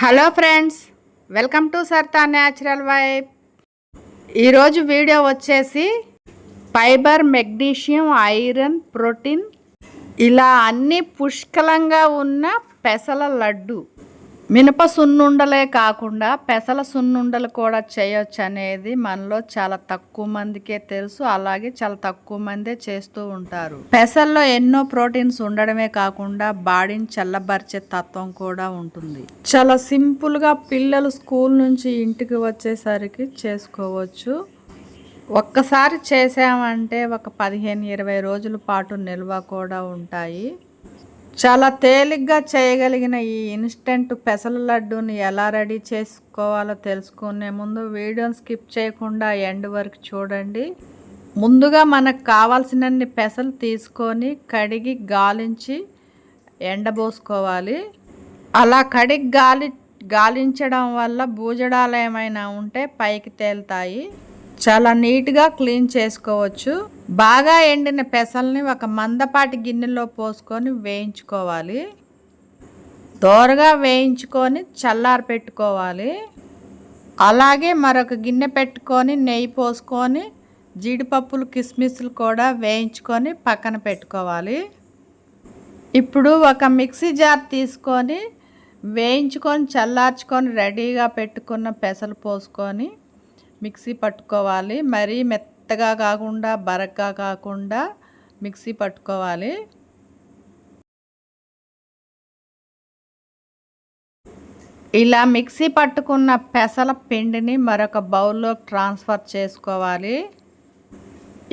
Hello friends welcome to సర్తా natural vibe. ఈరోజు video వచ్చేసి ఫైబర్ మెగ్నీషియం ఐరన్ ప్రోటీన్ ఇలా అన్ని పుష్కలంగా ఉన్న పెసల లడ్డు. మినప సున్నుండలే కాకుండా పెసల సున్నుండలు కూడా చేయొచ్చు అనేది మనలో చాలా తక్కువ మందికే తెలుసు. అలాగే చాలా తక్కువ మందే చేస్తూ ఉంటారు. పెసల్లో ఎన్నో ప్రోటీన్స్ ఉండడమే కాకుండా బాడీని చల్లబరిచే తత్వం కూడా ఉంటుంది. చాలా సింపుల్గా పిల్లలు స్కూల్ నుంచి ఇంటికి వచ్చేసరికి చేసుకోవచ్చు. ఒక్కసారి చేసామంటే ఒక పదిహేను ఇరవై రోజుల పాటు నిల్వ కూడా ఉంటాయి. చాలా తేలిగ్గా చేయగలిగిన ఈ ఇన్స్టెంట్ పెసల లడ్డూని ఎలా రెడీ చేసుకోవాలో తెలుసుకునే ముందు వీడియోని స్కిప్ చేయకుండా ఎండ్ వరకు చూడండి. ముందుగా మనకు కావాల్సినన్ని పెసలు తీసుకొని కడిగి గాలించి ఎండబోసుకోవాలి. అలా కడిగి గాలి గాలించడం వల్ల భూజడాలు ఏమైనా ఉంటే పైకి తేలుతాయి. చాలా నీట్గా క్లీన్ చేసుకోవచ్చు. బాగా ఎండిన పెసల్ని ఒక మందపాటి గిన్నెలో పోసుకొని వేయించుకోవాలి. దోరగా వేయించుకొని చల్లారి పెట్టుకోవాలి. అలాగే మరొక గిన్నె పెట్టుకొని నెయ్యి పోసుకొని జీడిపప్పులు కిస్మిస్లు కూడా వేయించుకొని పక్కన పెట్టుకోవాలి. ఇప్పుడు ఒక మిక్సీ జార్ తీసుకొని వేయించుకొని చల్లార్చుకొని రెడీగా పెట్టుకున్న పెసలు పోసుకొని మిక్సీ పట్టుకోవాలి. మరీ మెత్తగా కాకుండా బరగ్గా కాకుండా మిక్సీ పట్టుకోవాలి. ఇలా మిక్సీ పట్టుకున్న పెసల పిండిని మరొక బౌల్లో ట్రాన్స్ఫర్ చేసుకోవాలి.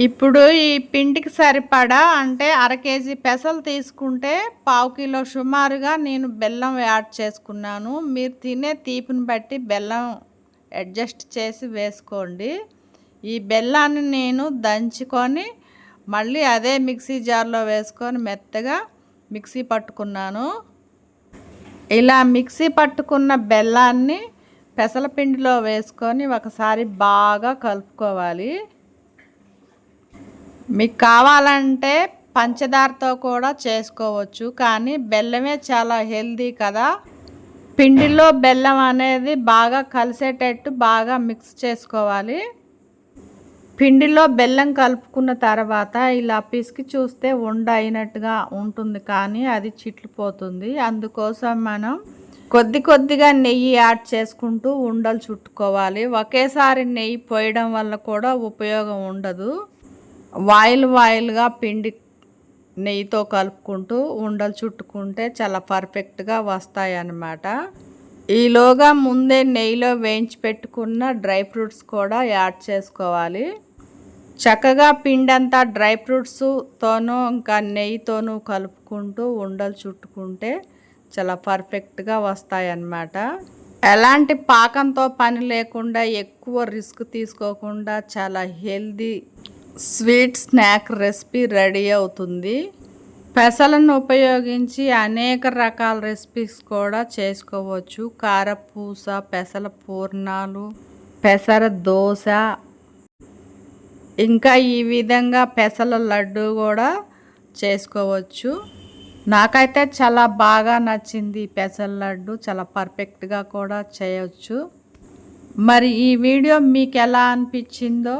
ఇప్పుడు ఈ పిండికి సరిపడా అంటే అర కేజీ పెసలు తీసుకుంటే పావు కిలో సుమారుగా నేను బెల్లం యాడ్ చేసుకున్నాను. మీరు తినే తీపిని బట్టి బెల్లం అడ్జస్ట్ చేసి వేసుకోండి. ఈ బెల్లాన్ని నేను దంచుకొని మళ్ళీ అదే మిక్సీ జార్లో వేసుకొని మెత్తగా మిక్సీ పట్టుకున్నాను. ఇలా మిక్సీ పట్టుకున్న బెల్లాన్ని పెసలపిండిలో వేసుకొని ఒకసారి బాగా కలుపుకోవాలి. మీకు కావాలంటే పంచదారతో కూడా చేసుకోవచ్చు కానీ బెల్లమే చాలా హెల్దీ కదా. పిండిలో బెల్లం అనేది బాగా కలిసేటట్టు బాగా మిక్స్ చేసుకోవాలి. పిండిలో బెల్లం కలుపుకున్న తర్వాత ఇలా పిసికి చూస్తే ఉండ అయినట్టుగా ఉంటుంది కానీ అది చిట్లిపోతుంది. అందుకోసం మనం కొద్ది కొద్దిగా నెయ్యి యాడ్ చేసుకుంటూ ఉండలు చుట్టుకోవాలి. ఒకేసారి నెయ్యి పోయడం వల్ల కూడా ఉపయోగం ఉండదు. వాయిల్ వాయిల్గా పిండి నెయ్యితో కలుపుకుంటూ ఉండలు చుట్టుకుంటే చాలా పర్ఫెక్ట్గా వస్తాయి అన్నమాట ఈలోగా ముందే నెయ్యిలో వేయించి పెట్టుకున్న డ్రై ఫ్రూట్స్ కూడా యాడ్ చేసుకోవాలి. చక్కగా పిండంతా డ్రై ఫ్రూట్స్తోనూ ఇంకా నెయ్యితోనూ కలుపుకుంటూ ఉండలు చుట్టుకుంటే చాలా పర్ఫెక్ట్గా వస్తాయి అన్నమాట ఎలాంటి పాకంతో పని లేకుండా ఎక్కువ రిస్క్ తీసుకోకుండా చాలా healthy sweet snack recipe ready అవుతుంది. పెసలను ఉపయోగించి అనేక రకాల రెసిపీస్ కూడా చేసుకోవచ్చు. కారపూస పెసల పూర్ణాలు పెసర దోశ ఇంకా ఈ విధంగా పెసల లడ్డు కూడా చేసుకోవచ్చు. నాకైతే చాలా బాగా నచ్చింది పెసల లడ్డు. చాలా పర్ఫెక్ట్గా కూడా చేయవచ్చు మరి ఈ వీడియో మీకు ఎలా అనిపించిందో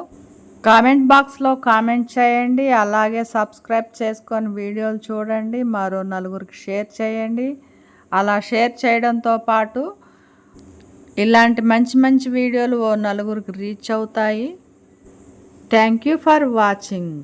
కామెంట్ బాక్స్లో కామెంట్ చేయండి అలాగే సబ్స్క్రైబ్ చేసుకొని వీడియోలు చూడండి మరో నలుగురికి షేర్ చేయండి. అలా షేర్ చేయడంతో పాటు ఇలాంటి మంచి మంచి వీడియోలు ఓ నలుగురికి రీచ్ అవుతాయి. Thank you for watching.